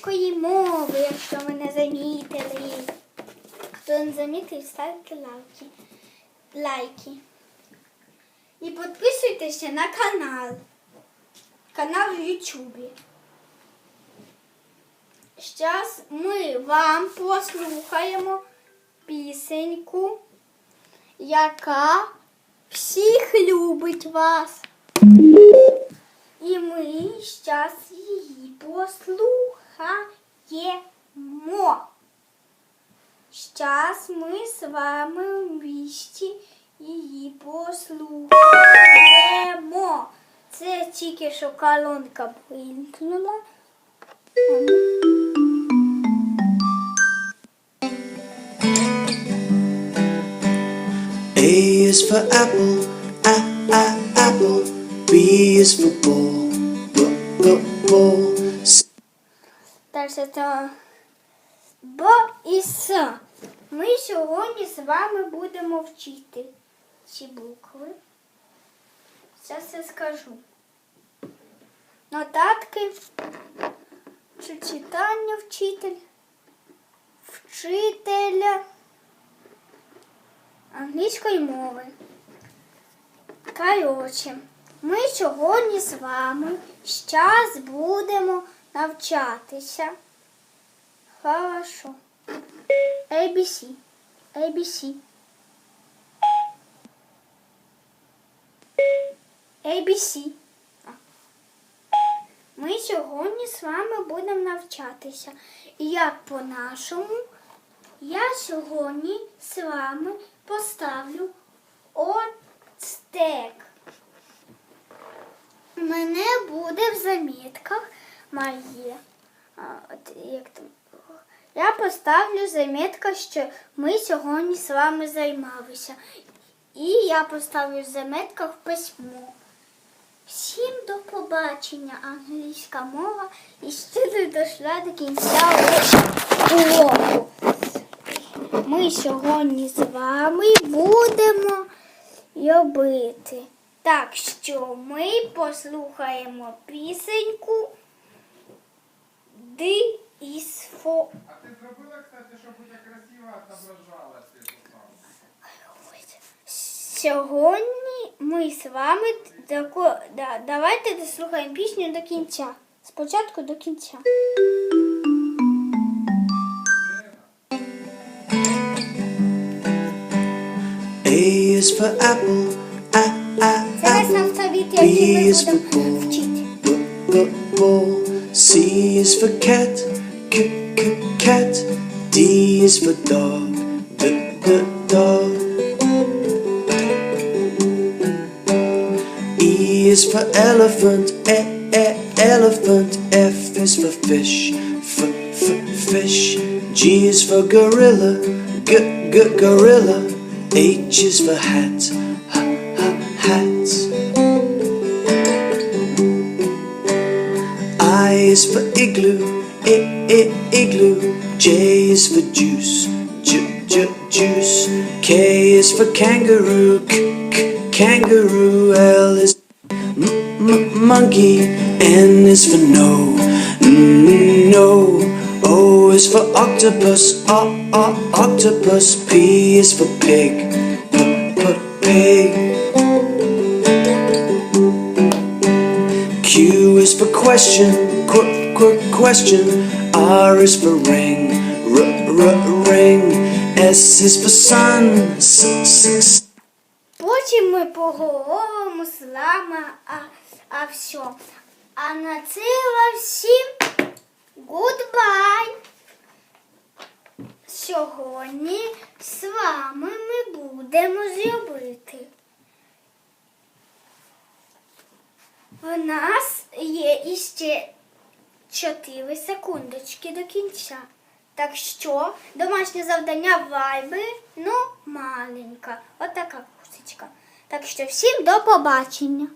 англійської мови, якщо ви не замітили. Хто не замітив, ставте лайки. лайки. І підписуйтеся на канал. Канал в Ютубі. Зараз ми вам послухаємо пісеньку, яка всіх любить вас. І ми зараз її послухаємо. Зараз ми з вами в місті її послухаємо. Це тільки що колонка вимкнула. А ми A is for apple, a a apple. B is for ball, b b ball. Далі це Б і С. Ми сьогодні з вами будемо вчити ці букви. Зараз я скажу. Нотатки, чи читання вчитель, вчителя англійської мови. Коротше, ми сьогодні з вами зараз будемо навчатися. Хорошо. ABC. ABC. ABC. Ми сьогодні з вами будемо навчатися. І як по-нашому, я сьогодні з вами поставлю отстек. У мене буде в замітках моє. А, от як там. Я поставлю замітка, що ми сьогодні з вами займалися. І я поставлю в письмо. Всім до побачення, англійська мова. І ще не дійшла до кінця уроку. Ми сьогодні з вами будемо робити. Так що ми послухаємо пісеньку Ди із фо. А ты забыла, кстати, чтобы у тебя красиво отображалось это самое? Сьогодні ми з вами тако, да, давайте дослухаємо пісню до кінця. Спочатку до кінця. A is for apple, a a Зараз apple. нам совіт, який B ми is for будемо ball, вчити. C is for cat, c c cat. D is for dog, d d dog. E is for elephant, e e elephant. F is for fish, f f fish. G is for gorilla, g g gorilla. H is for hat, I is for igloo, I I igloo. J is for juice, j j juice. K is for kangaroo, k k kangaroo. L is m m monkey. N is for no, mm, no. O is for octopus, o o octopus. P is for pig, p p pig. Q is for question, qu qu question. R is for ring, r r ring. S is for sun, s s. s. Потім ми поговоримо з вами а, а все. А на це всім гудбай. Сьогодні з вами ми будемо зробити. У нас є іще 4 секундочки до кінця. Так що домашнє завдання вайби, ну, маленька. Отака кусочка. Так що всім до побачення.